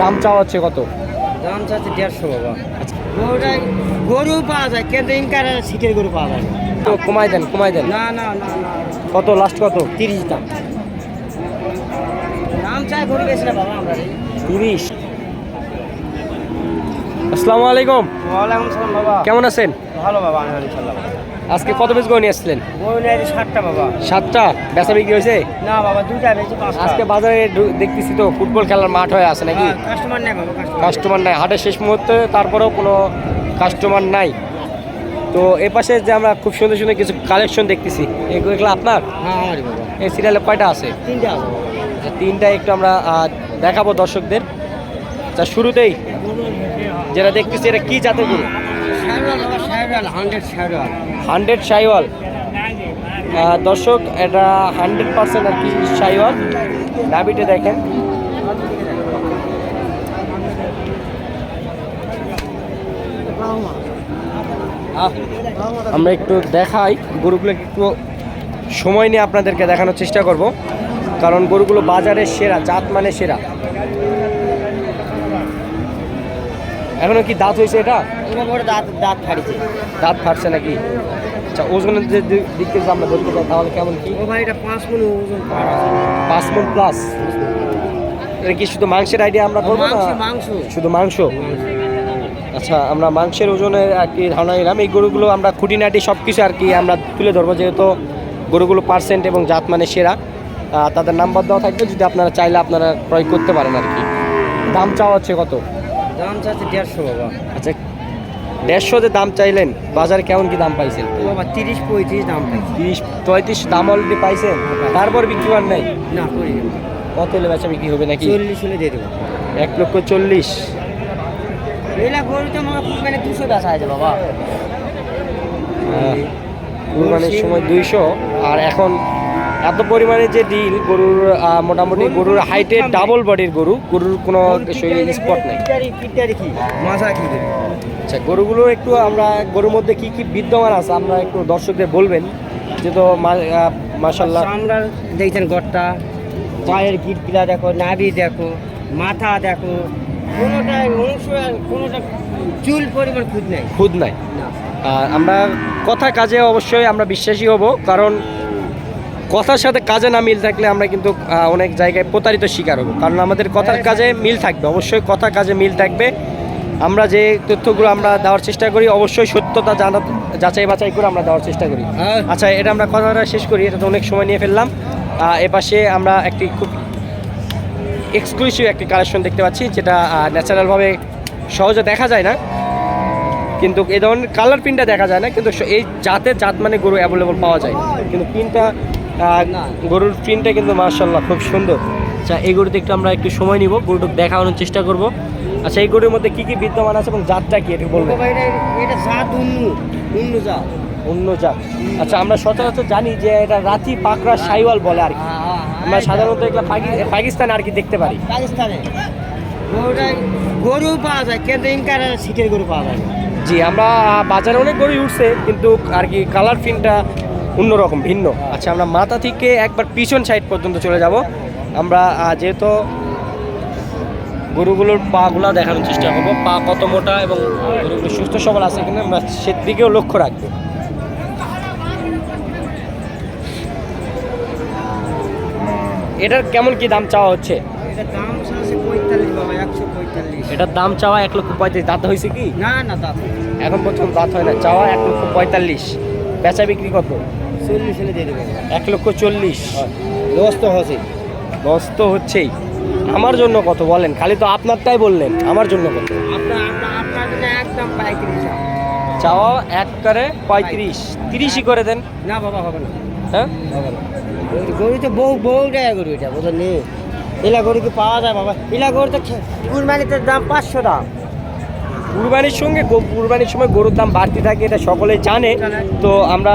দাম চাওয়া হচ্ছে কত? দাম চাচ্ছে দেড়শো বাবা। গরুটা গরু পাওয়া যায় কিন্তু ইনকার সিটের গরু পাওয়া যায় তো কমাই দেন কমাই দেন। না না না না। কত লাস্ট কত? তিরিশ দাম। দাম চাই গরু বেশি না বাবা আমরা। তিরিশ। আসসালামু আলাইকুম। ওয়ালাইকুম সালাম বাবা। কেমন আছেন? ভালো বাবা আলহামদুলিল্লাহ। আজকে কত পিস গরু নিয়ে আসছিলেন? নেই বাবা। সাতটা? বেচা বিক্রি হয়েছে? না বাবা দুইটা আজকে বাজারে দেখতেছি তো ফুটবল খেলার মাঠ হয়ে আছে নাকি? কাস্টমার নেই বাবা কাস্টমার নাই। হাটের শেষ মুহূর্তে তারপরেও কোনো কাস্টমার নাই। তো এ পাশে যে আমরা খুব সুন্দর সুন্দর কিছু কালেকশন দেখতেছি এগুলো আপনার? হ্যাঁ এই সিরিয়ালে কয়টা আছে? তিনটা আছে তিনটা একটু আমরা দেখাবো দর্শকদের। আচ্ছা শুরুতেই যেটা দেখতেছি এটা কি জাতের গরু? হান্ড্রেড সাইওয়াল দর্শক এটা হান্ড্রেড পার্সেন্ট আর কি সাইওয়াল নাবিটে দেখেন। আমরা একটু দেখাই গরুগুলো একটু সময় নিয়ে আপনাদেরকে দেখানোর চেষ্টা করব। কারণ গরুগুলো বাজারে সেরা জাত মানে সেরা। এখনও কি দাঁত হয়েছে এটা? দাঁত দাঁত ফাড়িছে। দাঁত ফাটছে নাকি? আচ্ছা ওজনের যে দিক থেকে আমরা ধরতে চাই তাহলে কেমন কি? ও ভাই এটা পাঁচ মন ওজন পাঁচ মন প্লাস এটা কি শুধু মাংসের আইডিয়া আমরা করব না? মাংস শুধু মাংস? আচ্ছা আমরা মাংসের ওজনের আর কি ধারণা নিলাম। এই গরুগুলো আমরা খুঁটিনাটি সব কিছু আর কি আমরা তুলে ধরবো যেহেতু গরুগুলো পার্সেন্ট এবং জাত মানে সেরা। তাদের নাম্বার দেওয়া থাকবে যদি আপনারা চাইলে আপনারা ক্রয় করতে পারেন আর কি। দাম চাওয়া হচ্ছে কত? দাম চাচ্ছে দেড়শো বাবা। আচ্ছা দেড়শো যে দাম চাইলেন বাজারে কেমন কি দাম পাইছেন? বাবা তিরিশ পঁয়ত্রিশ দাম পাইছে। তিরিশ পঁয়ত্রিশ দাম অলরেডি পাইছেন? তারপর বিক্রি হওয়ার নাই? না কত হলে বেচা বিক্রি হবে নাকি? চল্লিশ হলে দিয়ে দেবো। এক লক্ষ চল্লিশ। মানে দুশো বেচা আছে বাবা। আহ, কুরবানির সময় দুইশো আর এখন এত পরিমাণে যে ডিল গরুর মোটামুটি গরুর হাইটের ডাবল বডির গরু গরুর কোনো শরীরে স্পট নাই। আচ্ছা গরুগুলো একটু আমরা গরুর মধ্যে কি কি বিদ্যমান আছে আমরা একটু দর্শকদের বলবেন যেহেতু মাসাল্লাহ আমরা দেখছেন গড়টা পায়ের গিটগুলা দেখো নাভি দেখো মাথা দেখো কোনোটা অংশ কোনোটা চুল পরিমাণ খুঁজ নেই। খুদ নাই। আর আমরা কথা কাজে অবশ্যই আমরা বিশ্বাসী হব কারণ কথার সাথে কাজে না মিল থাকলে আমরা কিন্তু অনেক জায়গায় প্রতারিত শিকার হব। কারণ আমাদের কথার কাজে মিল থাকবে অবশ্যই কথা কাজে মিল থাকবে। আমরা যে তথ্যগুলো আমরা দেওয়ার চেষ্টা করি অবশ্যই সত্যতা জানা যাচাই বাছাই করে আমরা দেওয়ার চেষ্টা করি। হ্যাঁ। আচ্ছা এটা আমরা কথাটা শেষ করি এটা তো অনেক সময় নিয়ে ফেললাম। এপাশে আমরা একটি খুব এক্সক্লুসিভ একটি কালেকশন দেখতে পাচ্ছি যেটা ন্যাচারালভাবে সহজে দেখা যায় না। কিন্তু এ ধরনের কালার প্রিন্টটা দেখা যায় না কিন্তু এই জাতের জাত মানে গরু অ্যাভেলেবল পাওয়া যায়। কিন্তু প্রিন্টটা গরুর প্রিন্টটা কিন্তু মার্শাল্লাহ খুব সুন্দর। আচ্ছা এই গরুতে একটু আমরা একটু সময় নিব গরুটা দেখানোর চেষ্টা করব। আচ্ছা এই গরুর মধ্যে কি কি বিদ্যমান আছে এবং জাতটা কি একটু বলবেন? বাবা, এটা এটা জাত উন্নু উন্নু জাত। অন্য জাত। আচ্ছা আমরা সচরাচর জানি যে এটা রাতি পাকড়া সাইওয়াল বলে আর কি। হ্যাঁ, আমরা সাধারণত এগুলো পাকি- পাকিস্তানে আর কি দেখতে পারি। পাকিস্তানে। গরু পাওয়া যায় কিন্তু ইনকার সিটের গরু পাওয়া যায় জি আমরা বাজারে অনেক গরুই উঠছে কিন্তু আর কি কালার প্রিন্টটা অন্যরকম ভিন্ন। আচ্ছা আমরা মাথা থেকে একবার পিছন সাইড পর্যন্ত চলে যাব। আমরা যেহেতু গরুগুলোর পাগুলা দেখানোর চেষ্টা করব। পা কত মোটা এবং গরুগুলো সুস্থ সবল আছে কিনা আমরা সেদিকেও লক্ষ্য রাখব। এটার কেমন কি দাম চাওয়া হচ্ছে? এটার দাম চাওয়া এক লক্ষ পঁয়তাল্লিশ দাঁত হয়েছে কি? না না দাম এখন প্রথম দাঁত হয় না চাওয়া এক লক্ষ পঁয়তাল্লিশ। বেচা বিক্রি কত? চল্লিশ হলে দিয়ে দেবো। এক লক্ষ চল্লিশ। লস তো হচ্ছে লস তো হচ্ছেই। আমার জন্য কত বলেন? খালি তো আপনারটাই বললেন। আমার জন্য কত? একদম চাওয়া এক করে পঁয়ত্রিশ। তিরিশই করে দেন। না বাবা হবে না। হ্যাঁ? গরু- তো বহু বহু টাকা গরু এটা বোঝেন এলা গরু কি পাওয়া যায় বাবা? এলা গরু তো কুরবানিতে দাম পাঁচশো দাম। কুরবানির সঙ্গে কুরবানির সময় গরুর দাম বাড়তি থাকে এটা সকলে জানে। তো আমরা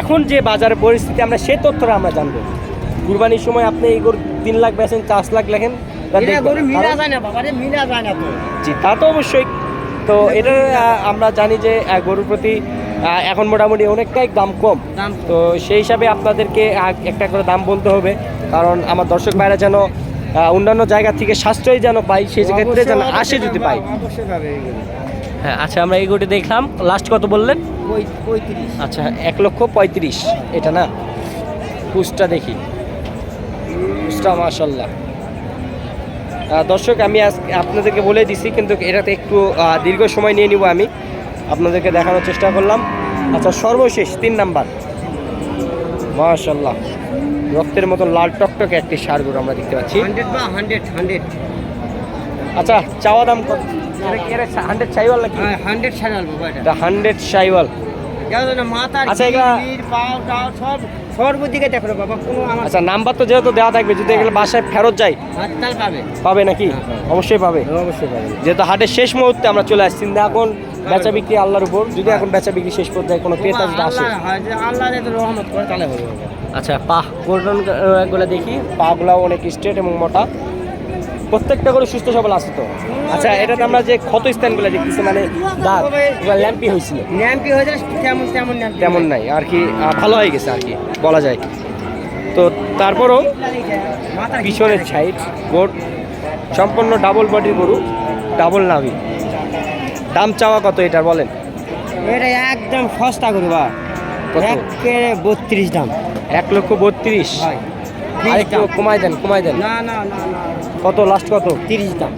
এখন যে বাজারের পরিস্থিতি আমরা সে তথ্যটা আমরা জানব। কুরবানির সময় আপনি এই গরু তিন লাখ বেচেন চার লাখ লেখেন জি তা তো অবশ্যই। তো এটা আমরা জানি যে গরুর প্রতি এখন মোটামুটি অনেকটাই দাম কম। তো সেই হিসাবে আপনাদেরকে একটা করে দাম বলতে হবে। কারণ আমার দর্শক ভাইরা যেন অন্যান্য জায়গা থেকে সাশ্রয় যেন পাই সেই ক্ষেত্রে যেন আসে যদি পাই। হ্যাঁ আচ্ছা আমরা এই গরুটি দেখলাম। লাস্ট কত বললেন? আচ্ছা এক লক্ষ পঁয়ত্রিশ এটা না? পুষটা দেখি। পুষটা মাশাল্লাহ আহ, দর্শক আমি আজ আপনাদেরকে বলে দিছি কিন্তু এটাতে একটু দীর্ঘ সময় নিয়ে নিব আমি। আপনাদেরকে দেখানোর চেষ্টা করলাম। আচ্ছা সর্বশেষ তিন নাম্বার। মাশাল্লাহ রক্তের মতো লাল টকটকে একটি সার গরু আমরা দেখতে পাচ্ছি। Hundred hundred hundred. আচ্ছা চাওয়া দাম কত? হান্ড্রেড সাইওয়াল নাকি? হান্ড্রেড এটা। হান্ড্রেড সাইওয়াল কেন না আচ্ছা, এগুলা- সব সর্বদিকে দেখো বাবা কোনো আমার আচ্ছা নাম্বার তো যেহেতু দেওয়া থাকবে যদি এগুলো বাসায় ফেরত যাই পাবে। পাবে নাকি? হ্যাঁ, হ্যাঁ। অবশ্যই পাবে। অবশ্যই পাবে। যেহেতু হাটের শেষ মুহূর্তে আমরা চলে আসছি কিন্তু এখন বেচা বিক্রি আল্লাহর উপর যদি এখন বেচা বিক্রি শেষ পর্যায়ে কোনো ক্রেতা যদি আসে। আল্লাহ হয় রহমত করে তাহলে হবে আচ্ছা পা গোল্ডনগুলো দেখি পাগুলাও অনেক স্ট্রেট এবং মোটা। প্রত্যেকটা করে সুস্থ সবল আছে তো? আচ্ছা এটাতে আমরা যে ক্ষত স্থানগুলো দেখতেছি মানে দাঁত ল্যাম্পি হয়েছিল। ন্যাম্পি হয়ে তেমন তেমন তেমন নাই আর কি ভালো হয়ে গেছে আর কি বলা যায়। তো তারপরও পিছনের সাইড গোট সম্পূর্ণ ডাবল বডি গরু ডাবল নাভি। দাম চাওয়া কত এটা বলেন? এটা একদম সস্তা করু বা। বত্রিশ দাম। এক লক্ষ বত্রিশ। কমাই দেন কমাই দেন। না না না। কত? লাস্ট কত? তিরিশ দাম।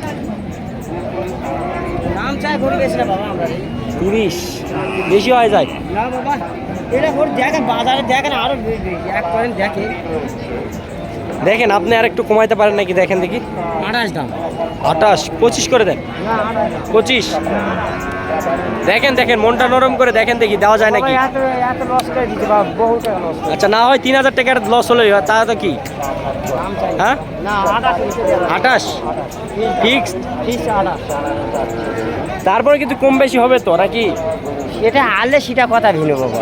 নাম চাই বেশি না বাবা আমরা। তিরিশ। বেশি হয়ে যায়। না বাবা এটা দেখেন বাজারে দেখেন আরও বেশি। বেশি। এক দেখে। দেখেন আপনি আর একটু কমাইতে পারেন নাকি? দেখেন দেখি। আঠাশ দাম। আঠাশ পঁচিশ করে দেন। পঁচিশ। দেখেন দেখেন মনটা নরম করে দেখেন দেখি দেওয়া যায় নাকি? আচ্ছা না হয় তিন হাজার টাকার লস হলেই হয় তা তো কি? হ্যাঁ? আঠাশ আঠাশ? ফিক্স তারপরে কিন্তু কম বেশি হবে তো নাকি? সেটা আনলে সেটা কথা ভিন্ন বাবা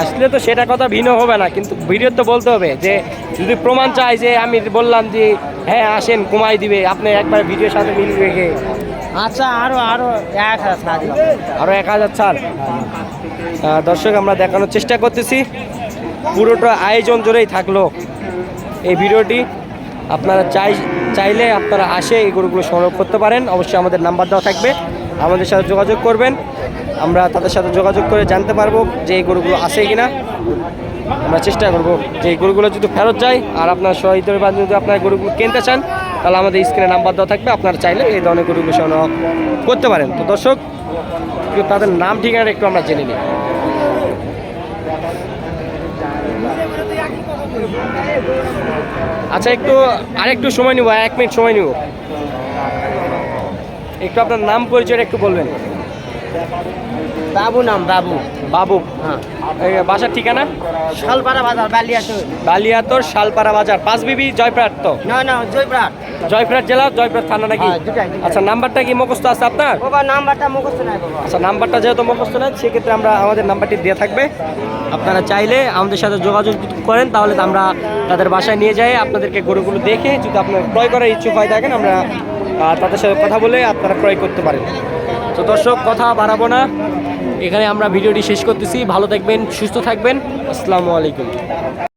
আসলে তো সেটা কথা ভিন্ন হবে না কিন্তু ভিডিও তো বলতে হবে যে যদি প্রমাণ চাই যে আমি বললাম যে হ্যাঁ আসেন কমাই দিবে আপনি একবার ভিডিওর সাথে মিল রেখে আচ্ছা আরও আরও এক হাজার। আরও এক হাজার ছাড়। দর্শক, আমরা দেখানোর চেষ্টা করতেছি। পুরোটা আয়োজন জুড়েই থাকল এই ভিডিওটি। আপনারা চাই, চাইলে আপনারা আসে এই গরুগুলো সংগ্রহ করতে পারেন। অবশ্যই আমাদের নাম্বার দেওয়া থাকবে। আমাদের সাথে যোগাযোগ করবেন। আমরা তাদের সাথে যোগাযোগ করে জানতে পারব যে এই গরুগুলো আছে কিনা। আমরা চেষ্টা করব যে এই গরুগুলো যদি ফেরত যায়, আর আপনার সহিত যদি আপনার গরুগুলো কিনতে চান তাহলে আমাদের স্ক্রিনে নাম্বার দেওয়া থাকবে, আপনারা চাইলে এই ধরনের গরুগুলো সংগ্রহ করতে পারেন। তো দর্শক তাদের নাম ঠিকানা একটু আমরা জেনে নিই। আচ্ছা একটু, আরেকটু সময় নিব, এক মিনিট সময় নিব। একটু আপনার নাম পরিচয় একটু বলবেন। বাবু নাম বাবু। বাবু। হ্যাঁ। বাসার ঠিকানা? শালপাড়া বাজার বালিয়াতে বালিয়াতর শালপাড়া বাজার। পাঁচ বিবি জয়প্রাট তো? না না জয়প্রাট। জয়প্রাট জেলা জয়প্রাট থানা নাকি? হ্যাঁ। আচ্ছা নাম্বারটা কি মুখস্থ আছে আপনার? বাবা নাম্বারটা মুখস্থ নাই বাবা। আচ্ছা নাম্বারটা যেহেতু মুখস্থ নেই সেক্ষেত্রে আমরা আমাদের নাম্বারটি দিয়ে থাকবে। আপনারা চাইলে আমাদের সাথে যোগাযোগ করেন তাহলে তো আমরা তাদের বাসায় নিয়ে যাই। আপনাদেরকে গরুগুলো দেখে যদি আপনার ক্রয় করার ইচ্ছুক হয় থাকেন আমরা তাদের সাথে কথা বলে আপনারা ক্রয় করতে পারেন। তো দর্শক কথা বাড়াবো না। এখানে আমরা ভিডিওটি শেষ করতেছি। ভালো থাকবেন সুস্থ থাকবেন। আসসালামু আলাইকুম।